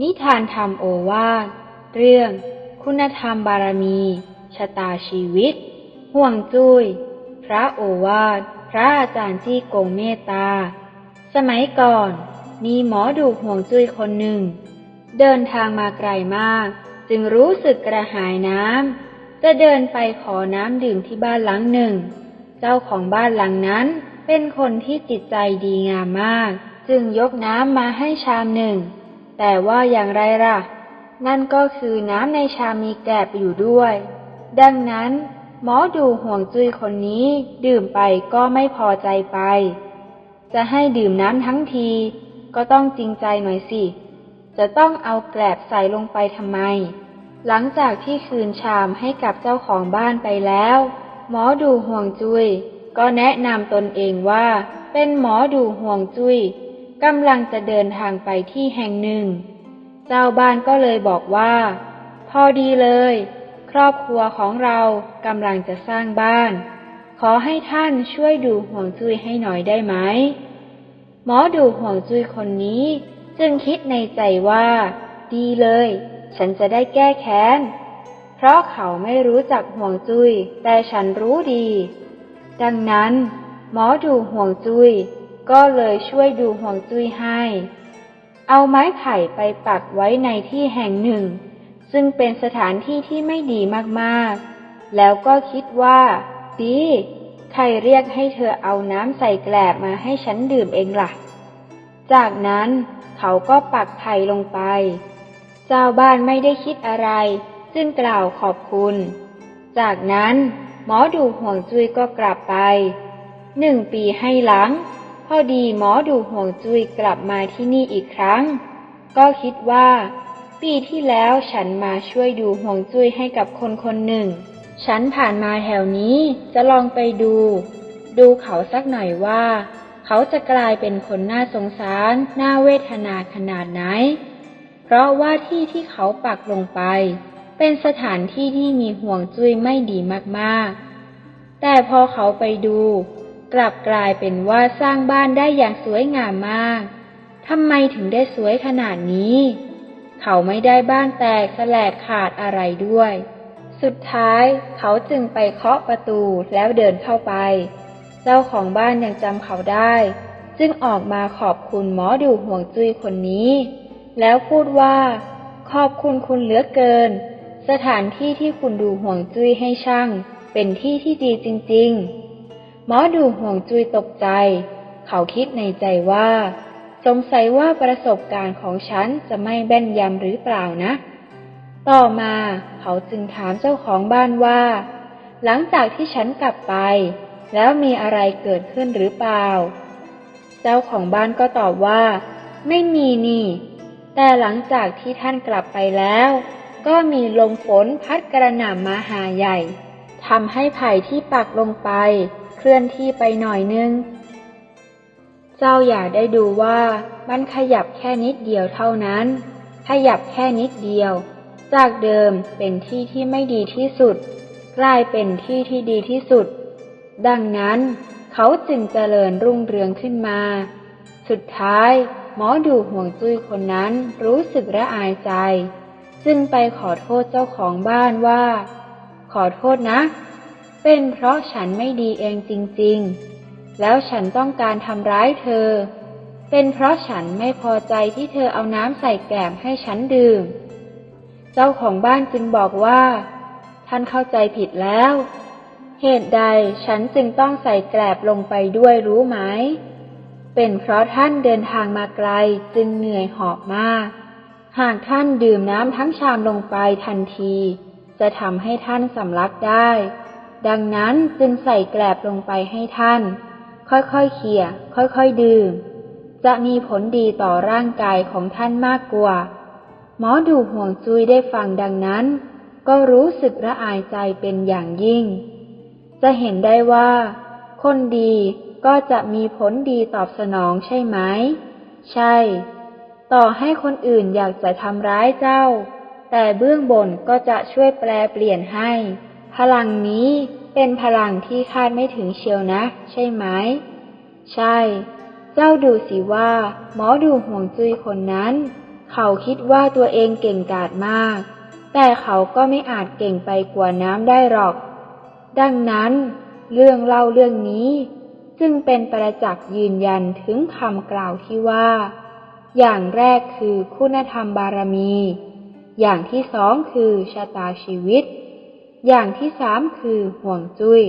นิทานธรรมโอวาท เรื่อง คุณธรรมบารมี ชะตาชีวิต ห่วงจุย้ย พระโอวาท พระอาจารย์จี้กงเมตตา สมัยก่อน มีหมอดูห่วงจุ้ยคนหนึ่ง เดินทางมาไกลมาก จึงรู้สึกกระหายน้ำ จะเดินไปขอน้ำดื่มที่บ้านหลังหนึ่ง เจ้าของบ้านหลังนั้นเป็นคนที่จิตใจดีงามมาก จึงยกน้ำมาให้ชามหนึ่ง แต่ว่าอย่างไรล่ะ นั่นก็คือน้ำในชามมีแกลบอยู่ด้วย ดังนั้น หมอดูห่วงจุ้ยคนนี้ดื่มไปก็ไม่พอใจไป จะให้ดื่มน้ำทั้งที ก็ต้องจริงใจหน่อยสิ จะต้องเอาแกลบใส่ลงไปทำไม หลังจากที่คืนชามให้กับเจ้าของบ้านไปแล้ว หมอดูห่วงจุย้ยก็แนะนำตนเองว่า เป็นหมอดูห่วงจุย้ย กำลังจะเดินทางไปที่แห่งหนึ่ง เจ้าบ้านก็เลยบอกว่า พอดีเลย ครอบครัวของเรากำลังจะสร้างบ้าน ขอให้ท่านช่วยดูห่วงจุ้ยให้หน่อยได้ไหม หมอดูห่วงจุ้ยคนนี้จึงคิดในใจว่า ดีเลย ฉันจะได้แก้แค้น เพราะเขาไม่รู้จักห่วงจุย้ยแต่ฉันรู้ดี ดังนั้น หมอดูห่วงจุย้ย ก็เลยช่วยดูห่วงจุ้ยให้ เอาไม้ไผ่ไปปักไว้ในที่แห่งหนึ่ง ซึ่งเป็นสถานที่ที่ไม่ดีมากๆ แล้วก็คิดว่า ดี ใครเรียกให้เธอเอาน้ำใส่แกลบมาให้ฉันดื่มเองล่ะ จากนั้นเขาก็ปักไผ่ลงไป เจ้าบ้านไม่ได้คิดอะไร จึงกล่าวขอบคุณ จากนั้นหมอดูห่วงจุ้ยก็กลับไป หนึ่งปีให้หลัง พอดีหมอดูห่วงจุ้ยกลับมาที่นี่อีกครั้ง ก็คิดว่า ปีที่แล้วฉันมาช่วยดูห่วงจุ้ยให้กับคนคนหนึ่ง ฉันผ่านมาแถวนี้จะลองไปดู ดูเขาสักหน่อยว่า เขาจะกลายเป็นคนน่าสงสารน่าเวทนาขนาดไหน เพราะว่าที่ที่เขาปักลงไป เป็นสถานที่ที่มีห่วงจุ้ยไม่ดีมากๆ แต่พอเขาไปดู กลับกลายเป็นว่าสร้างบ้านได้อย่างสวยงามมาก ทำไมถึงได้สวยขนาดนี้ เขาไม่ได้บ้านแตกสลกขาดอะไรด้วย สุดท้ายเขาจึงไปเคาะประตูแล้วเดินเข้าไป เจ้าของบ้านยังจำเขาได้ จึงออกมาขอบคุณหมอดูห่วงจุ้ยคนนี้ แล้วพูดว่า ขอบคุณคุณเหลือเกิน สถานที่ที่คุณดูห่วงจุ้ยให้ช่าง เป็นที่ที่ดีจริง ๆ หมอดูห่วงจุยตกใจ เขาคิดในใจว่า สงสัยว่าประสบการณ์ของฉันจะไม่แบ่นยำหรือเปล่านะ ต่อมาเขาจึงถามเจ้าของบ้านว่า หลังจากที่ฉันกลับไป แล้วมีอะไรเกิดขึ้นหรือเปล่า เจ้าของบ้านก็ตอบว่า ไม่มีนี่ แต่หลังจากที่ท่านกลับไปแล้ว ก็มีลมฝนพัดกระหน่ำมาหาใหญ่ทำให้ไผ่ที่ปักลงไป เคลื่อนที่ไปหน่อยนึง เจ้าอย่าได้ดูว่ามันขยับแค่นิดเดียวเท่านั้น ขยับแค่นิดเดียว จากเดิมเป็นที่ที่ไม่ดีที่สุด กลายเป็นที่ที่ดีที่สุด ดังนั้น เขาจึงเจริญรุ่งเรืองขึ้นมา สุดท้าย หมอดูห่วงจุ้ยคนนั้นรู้สึกระอายใจ จึงไปขอโทษเจ้าของบ้านว่า ขอโทษนะ เป็นเพราะฉันไม่ดีเองจริงๆ แล้วฉันต้องการทำร้ายเธอ เป็นเพราะฉันไม่พอใจที่เธอเอาน้ำใส่แกลบให้ฉันดื่ม เจ้าของบ้านจึงบอกว่า ท่านเข้าใจผิดแล้ว เหตุใดฉันจึงต้องใส่แกลบลงไปด้วยรู้ไหม เป็นเพราะท่านเดินทางมาไกลจึงเหนื่อยหอบมาก หากท่านดื่มน้ำทั้งชามลงไปทันที จะทำให้ท่านสำลักได้ ดังนั้นจึงใส่แกลบลงไปให้ท่าน ค่อยๆเขี่ยค่อยๆดื่ม จะมีผลดีต่อร่างกายของท่านมากกว่า หมอดูห่วงจุยได้ฟังดังนั้น ก็รู้สึกระอายใจเป็นอย่างยิ่ง จะเห็นได้ว่า คนดีก็จะมีผลดีตอบสนองใช่ไหม ใช่ ต่อให้คนอื่นอยากจะทำร้ายเจ้า แต่เบื้องบนก็จะช่วยแปลเปลี่ยนให้ พลังนี้เป็นพลังที่คาดไม่ถึงเชียวนะ ใช่ไหม ใช่ เจ้าดูสิว่า หมอดูห่วงจุ้ยคนนั้น เขาคิดว่าตัวเองเก่งกาจมาก แต่เขาก็ไม่อาจเก่งไปกว่าน้ำได้หรอก ดังนั้น เรื่องเล่าเรื่องนี้จึงเป็นประจักษ์ยืนยันถึงคำกล่าวที่ว่า อย่างแรกคือคุณธรรมบารมี อย่างที่สองคือชะตาชีวิต อย่างที่สามคือห่วงจุย้ย